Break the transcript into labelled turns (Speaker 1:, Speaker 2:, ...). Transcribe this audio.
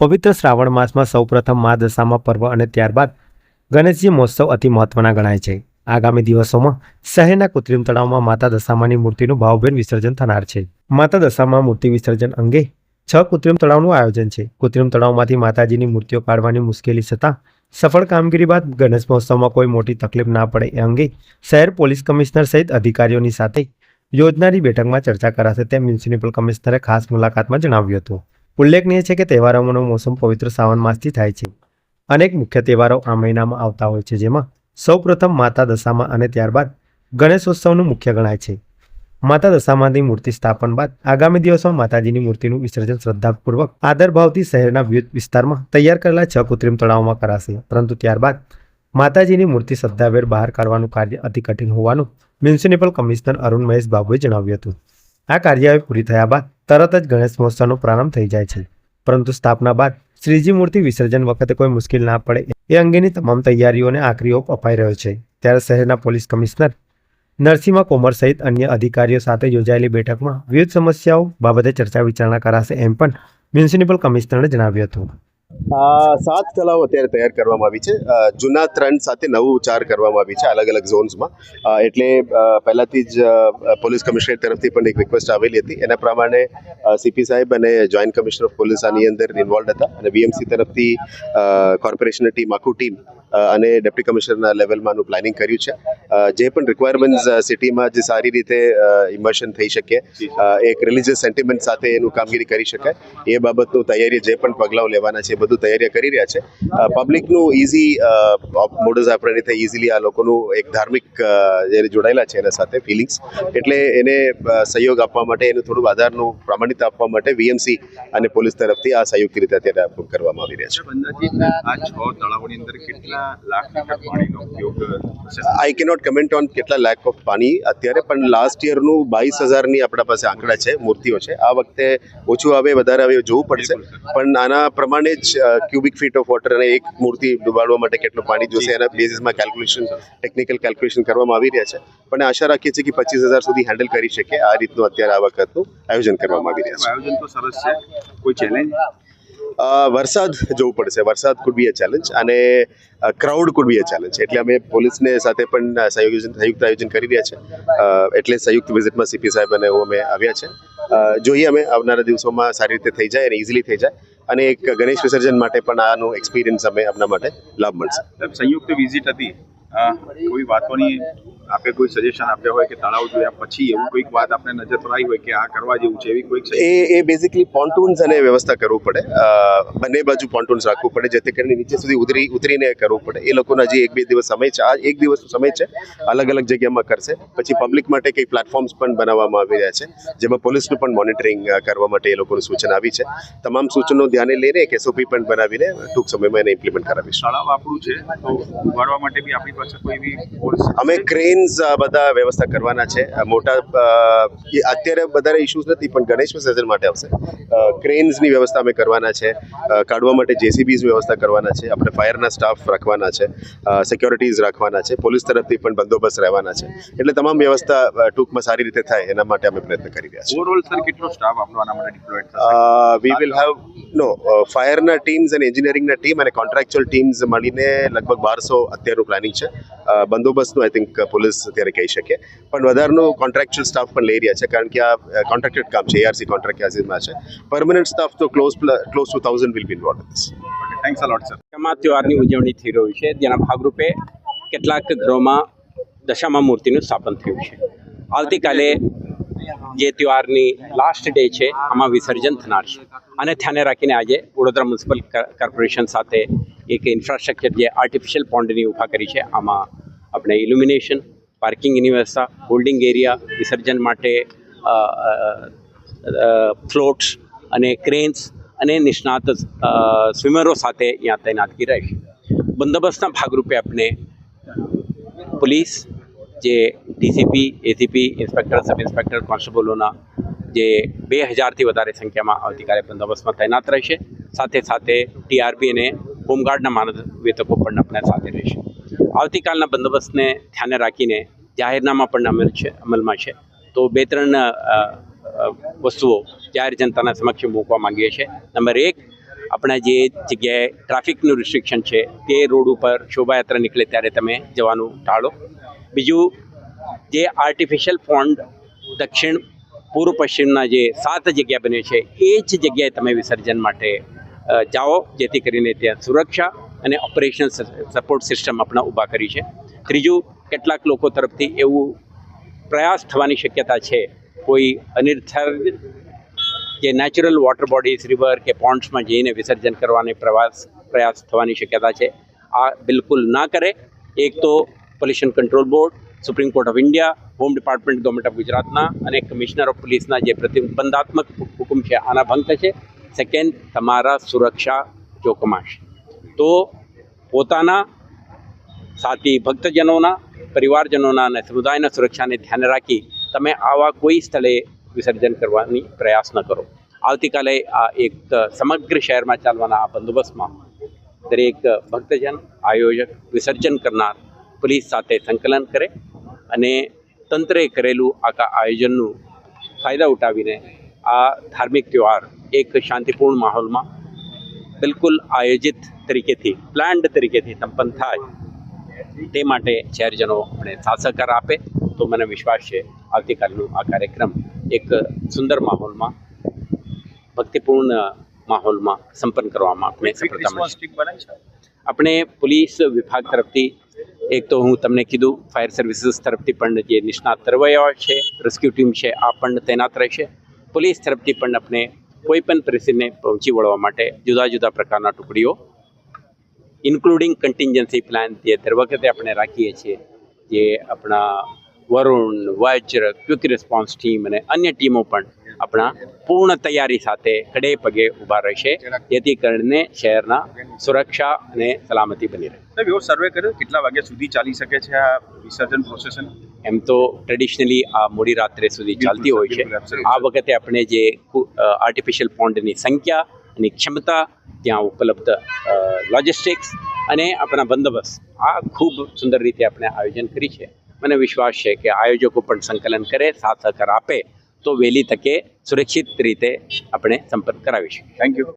Speaker 1: પવિત્ર શ્રાવણ માસમાં સૌપ્રથમ મા દશામાં પર્વ અને ત્યારબાદ ગણેશજી મહોત્સવ અતિ મહત્વના ગણાય છે. આગામી દિવસોમાં શહેરના કૃત્રિમ તળાવમાં માતા દશામાની મૂર્તિનું ભાવભેર વિસર્જન થનાર છે. માતા દશામાં મૂર્તિ વિસર્જન અંગે છ કૃત્રિમ તળાવનું આયોજન છે. કૃત્રિમ તળાવમાંથી માતાજીની મૂર્તિઓ કાઢવાની મુશ્કેલી છતાં સફળ કામગીરી બાદ ગણેશ મહોત્સવમાં કોઈ મોટી તકલીફ ના પડે એ અંગે શહેર પોલીસ કમિશનર સહિત અધિકારીઓની સાથે યોજનારી બેઠકમાં ચર્ચા કરાશે તેમ મ્યુનિસિપલ કમિશનરે ખાસ મુલાકાતમાં જણાવ્યું હતું. ઉલ્લેખનીય છે કે તહેવારોનો મોસમ પવિત્ર શ્રાવણ માસથી થાય છે. અનેક મુખ્ય તહેવારો આ મહિનામાં આવતા હોય છે, જેમાં સૌપ્રથમ માતા દશામાં અને ત્યારબાદ ગણેશોત્સવનું મુખ્ય ગણાય છે. માતા દશામાંથી મૂર્તિ સ્થાપન બાદ આગામી દિવસમાં માતાજીની મૂર્તિનું વિસર્જન શ્રદ્ધાપૂર્વક આદરભાવથી શહેરના વિવિધ વિસ્તારમાં તૈયાર કરેલા છ કૃત્રિમ તળાવમાં કરાશે. પરંતુ ત્યારબાદ માતાજીની મૂર્તિ શ્રદ્ધાભેર બહાર કાઢવાનું કાર્ય અતિ કઠિન હોવાનું મ્યુનિસિપલ કમિશનર અરુણ મહેશ બાબુએ જણાવ્યું હતું. આ કાર્યવાહી પૂરી થયા બાદ તરત જ ગણેશ મહોત્સવનો પ્રારંભ થઈ જાય છે. પરંતુ સ્થાપના બાદ શ્રીજી મૂર્તિ વિસર્જન વખતે કોઈ મુશ્કેલ ના પડે એ અંગેની તમામ તૈયારીઓને આખરી ઓપ અપાઈ રહ્યો છે. ત્યારે શહેરના પોલીસ કમિશનર નરસિંહ કોમર સહિત અન્ય અધિકારીઓ સાથે યોજાયેલી બેઠકમાં વિવિધ સમસ્યાઓ બાબતે ચર્ચા વિચારણા કરાશે એમ પણ મ્યુનિસિપલ કમિશનરે જણાવ્યું હતું.
Speaker 2: સાત કલાઓ અત્યારે તૈયાર કરવામાં આવી છે. જૂના ત્રણ સાથે નવું ચાર કરવામાં આવી છે અલગ અલગ ઝોન્સમાં. એટલે પહેલાથી જ પોલીસ કમિશનર તરફથી પણ એક રિક્વેસ્ટ આવેલી હતી. એના પ્રમાણે સીપી સાહેબ અને જોઈન્ટ કમિશનર ઓફ પોલીસ આની અંદર ઇન્વોલ્વ હતા અને બીએમસી તરફથી કોર્પોરેશનની ટીમ આખું ટીમ અને ડેપ્ટી કમિશનરના લેવલમાં આનું પ્લાનિંગ કર્યું છે. જે પણ રિક્વાયરમેન્ટ સિટીમાં જે સારી રીતે ઇમર્શન થઈ શકે એક રિલિજિયસ સેન્ટિમેન્ટ સાથે એનું કામગીરી કરી શકાય એ બાબતનું તૈયારી જે પણ પગલાઓ લેવાના છે બધું તૈયારીઓ કરી રહ્યા છે. પબ્લિકનું ઇઝી મોડસ આપણે થાય ઇઝીલી આ લોકોનું એક ધાર્મિક જે જોડાયેલા છે એના સાથે ફિલિંગ્સ એટલે એને સહયોગ આપવા માટે એનું થોડું આધારનું પ્રામાણિકતા આપવા માટે વીએમસી અને પોલીસ તરફથી આ સંયુક્ત રીતે અત્યારે કરવામાં આવી રહ્યા છે. આઈ કેનોટ કમેન્ટ ઓન કેટલા લેક ઓફ પાણી? અત્યારે પણ લાસ્ટ યરનું બાવીસ હજારની આપણા પાસે આંકડા છે મૂર્તિઓ છે. આ વખતે ઓછું આવે વધારે આવે જોવું પડશે. પણ આના પ્રમાણે જ ક્યુબિક ફીટ ઓફ વોટર અને એક મૂર્તિ ડુબાડવા માટે કેટલું પાણી જોશે એના બેઝિસમાં કેલ્ક્યુલેશન ટેકનિકલ કેલ્ક્યુલેશન કરવામાં આવી રહ્યા છે. પણ આશા રાખીએ છીએ કે પચીસ હજાર સુધી હેન્ડલ કરી શકે. આ રીતનું અત્યારે આ વખતનું આયોજન કરવામાં આવી રહ્યા છે.
Speaker 3: આયોજન તો સરસ છે. કોઈ ચેલેન્જ
Speaker 2: વરસાદ જોવું પડશે. વરસાદ કુડ બી અ ચેલેન્જ અને crowd could be a challenge એટલે અમે પોલીસને સાથે પણ સંયુક્ત આયોજન કરી રહ્યા છે. એટલે સંયુક્ત વિઝિટમાં સીપી સાહેબ અને હું અમે આવ્યા છે. જોઈએ અમે આવનારા દિવસોમાં સારી રીતે થઈ જાય અને ઇઝીલી થઈ જાય. અને એક ગણેશ વિસર્જન માટે પણ આનો એક્સપિરિયન્સ અમે આપણા માટે લાભ મળશે.
Speaker 3: સંયુક્ત વિઝિટ હતી. કોઈ વાતોની આપે કોઈ સજેશન આપ્યા હોય કે તળાવ જોયા પછી એવું કોઈક વાત આપણે નજર પર આવી હોય કે આ કરવા જેવું છે એવી કોઈક
Speaker 2: એ એ બેઝિકલી પોન્ટૂન્સ અને વ્યવસ્થા કરવું પડે. બંને બાજુ પોન્ટૂન્સ રાખવું પડે જેથી કરીને નીચે સુધી ઉતરી ઉતરીને કરવું પડે. એ લોકોના હજી એક બે દિવસ સમય છે આ એક દિવસનો સમય છે અલગ અલગ જગ્યામાં કરશે. પછી પબ્લિક માટે કંઈ પ્લેટફોર્મ્સ પણ બનાવવામાં આવી રહ્યા છે જેમાં પોલીસનું પણ મોનિટરિંગ કરવા માટે એ લોકોની સૂચના આવી છે. તમામ સૂચનો ધ્યાને લઈને એક એસઓપી પણ બનાવીને ટૂંક સમયમાં એને ઇમ્પ્લિમેન્ટ કરાવીશું.
Speaker 3: શાળા આપણું છે તો ઉગાડવા માટે બી આપણી પાસે કોઈ બી અમે
Speaker 2: અમે ક્રેન્સ બધા વ્યવસ્થા કરવાના છે. મોટા અત્યારે વધારે ઇશ્યુઝ નથી, પણ ગણેશ વિસર્જન માટે આવશે. ક્રેન્સની વ્યવસ્થા અમે કરવાના છે. કાઢવા માટે જેસીબીઝ વ્યવસ્થા કરવાના છે. આપણે ફાયરના સ્ટાફ રાખવાના છે. સિક્યોરિટીઝ રાખવાના છે. પોલીસ તરફથી પણ બંદોબસ્ત રહેવાના છે. એટલે તમામ વ્યવસ્થા ટૂંકમાં સારી રીતે થાય એના માટે અમે પ્રયત્ન કરી રહ્યા છીએ.
Speaker 3: ઓવરઓલ સર કેટલો સ્ટાફ આપણો આના માટે deployed
Speaker 2: we will have no ફાયરના teams અને એન્જિનિયરિંગના ટીમ અને કોન્ટ્રાક્ચ્યુઅલ ટીમ્સ મળીને લગભગ બારસો અત્યારનું પ્લાનિંગ છે. બંદોબસ્તનું આઈ થિંક પોલીસ અત્યારે કહી શકે. પણ વધારાનું કોન્ટ્રાક્ચ્યુઅલ સ્ટાફ પણ લઈ રહ્યા છે. કારણ કે આ કોન્ટ્રાક્ટેડ કામ છે. એઆરસી કોન્ટ્રાક્ટ છે. પરમનન્ટ સ્ટાફ તો close close two thousand will be involve in this
Speaker 3: thanks a lot sir
Speaker 4: Dashama ત્યોહારની ઉજવણી થઈ રહ્યું છે જેના ભાગરૂપે કેટલાક ઘરોમાં દશામા મૂર્તિનું સ્થાપન થયું છે. આવતીકાલે જે તહેવારની લાસ્ટ ડે છે આમાં વિસર્જન થનાર છે. અને ધ્યાને રાખીને આજે વડોદરા મ્યુનિસિપલ કોર્પોરેશન સાથે એક ઇન્ફ્રાસ્ટ્રક્ચર જે આર્ટિફિશિયલ પોન્ડની ઊભા કરી છે આમાં આપણે ઇલ્યુમિનેશન પાર્કિંગની વ્યવસ્થા હોલ્ડિંગ એરિયા વિસર્જન માટે ફ્લોટ્સ અને ક્રેન્સ અને નિષ્ણાત સ્વિમરો સાથે અહીંયા તૈનાતકી રહેશે બંદોબસ્તના ભાગરૂપે આપણે પોલીસ, જે DCP, ACP, inspector, sub inspector, કોન્સ્ટેબલોના જે બે હજારથી વધારે સંખ્યામાં આવતીકાલે બંદોબસ્તમાં તૈનાત રહેશે સાથે સાથે ટીઆરપી અને હોમગાર્ડના માનવેતકો પણ આપણા સાથે રહેશે આવતીકાલના બંદોબસ્તને ધ્યાને રાખીને જાહેરનામા પણ અમલ છે, અમલમાં છે. તો બે ત્રણ વસ્તુઓ જાહેર જનતાના સમક્ષ મૂકવા માંગીએ છીએ. નંબર એક, આપણા જે જગ્યાએ ટ્રાફિકનું રિસ્ટ્રિક્શન છે, તે રોડ ઉપર શોભાયાત્રા નીકળે ત્યારે તમે જવાનું ટાળો. બીજું, જે આર્ટિફિશિયલ પોન્ડ દક્ષિણ, પૂર્વ પશ્ચિમના જે સાત જગ્યા બને છે, એ જ જગ્યાએ તમે વિસર્જન માટે જાઓ, જેથી કરીને ત્યાં સુરક્ષા અને ઓપરેશન સપોર્ટ સિસ્ટમ આપણે ઊભા કરી છે. ત્રીજું, કેટલાક લોકો તરફથી એવું પ્રયાસ થવાની શક્યતા છે, કોઈ અનિર્ધારિત જે નેચરલ વોટર બોડીઝ રિવર કે પોન્ડ્સમાં જઈને વિસર્જન કરવાની પ્રવાસ, પ્રયાસ થવાની શક્યતા છે. આ બિલકુલ ના કરે. એક તો pollution control board Supreme Court of India home department government of ગુજરાતના અને કમિશનર ઓફ પોલીસના જે પ્રતિબંધાત્મક હુકમ છે, આના ભંગ થશે. સેકન્ડ તમારા સુરક્ષા જોખમાશે. તો પોતાના સાથી ભક્તજનોના, પરિવારજનોના અને સમુદાયના સુરક્ષાને ધ્યાને રાખી તમે આવા કોઈ સ્થળે વિસર્જન કરવાની પ્રયાસ ન કરો. આવતીકાલે આ એક સમગ્ર શહેરમાં ચાલવાના આ બંદોબસ્તમાં દરેક ભક્તજન, આયોજક, વિસર્જન કરનાર પોલીસ સાથે સંકલન કરે અને તંત્રે કરેલું આખા આયોજનનું ફાયદા ઉઠાવીને આ ધાર્મિક તહેવાર એક શાંતિપૂર્ણ માહોલમાં બિલકુલ આયોજિત તરીકેથી પ્લાન્ડ તરીકેથી સંપન્ન થાય. તે માટે શહેરજનો આપણે સાથ સહકાર આપે તો મને વિશ્વાસ છે આવતીકાલનું આ કાર્યક્રમ એક સુંદર માહોલમાં ભક્તિપૂર્ણ માહોલમાં સંપન્ન કરવામાં આપણે સફળતા
Speaker 3: છે?
Speaker 4: આપણે પોલીસ વિભાગ તરફથી એક તો હું તમને કીધું ફાયર સર્વિસીસ તરફથી પણ જે નિષ્ણાત તરવૈયા છે રેસ્ક્યુ ટીમ છે આ પણ તૈનાત રહેશે પોલીસ તરફથી પણ આપણે કોઈ પણ પરિસ્થિતિને પહોંચી વળવા માટે જુદા જુદા પ્રકારના ટુકડીઓ ઇન્ક્લુડિંગ કન્ટિન્જન્સી પ્લાન જે દર વખતે આપણે રાખીએ છીએ જે આપણા Varun Vajra quick response team અને અન્ય ટીમો પણ આપણા પૂર્ણ તૈયારી સાથે ખડે પગે ઊભા રહેશે. જેથી કરીને શહેરના સુરક્ષા અને સલામતી બની રહે.
Speaker 3: એવો સર્વે કર્યો? કેટલા વાગ્યા સુધી ચાલી શકે છે આ વિસર્જન પ્રોસેસન
Speaker 4: એમ તો ટ્રેડિશનલી આ મોડી રાત્રે સુધી ચાલતી હોય છે. આ વખતે આપણે જે આર્ટિફિશિયલ પોન્ડની સંખ્યા અને ક્ષમતા ત્યાં ઉપલબ્ધ લોજિસ્ટિક્સ અને આપણા બંદોબસ્ત આ ખૂબ સુંદર રીતે આપણે આયોજન કરી છે. મને વિશ્વાસ છે કે આયોજકો પણ સંકલન કરે, સાથ સહકાર આપે, તો વહેલી તકે સુરક્ષિત રીતે આપણે સંપર્ક કરાવીશું
Speaker 3: થેન્ક યુ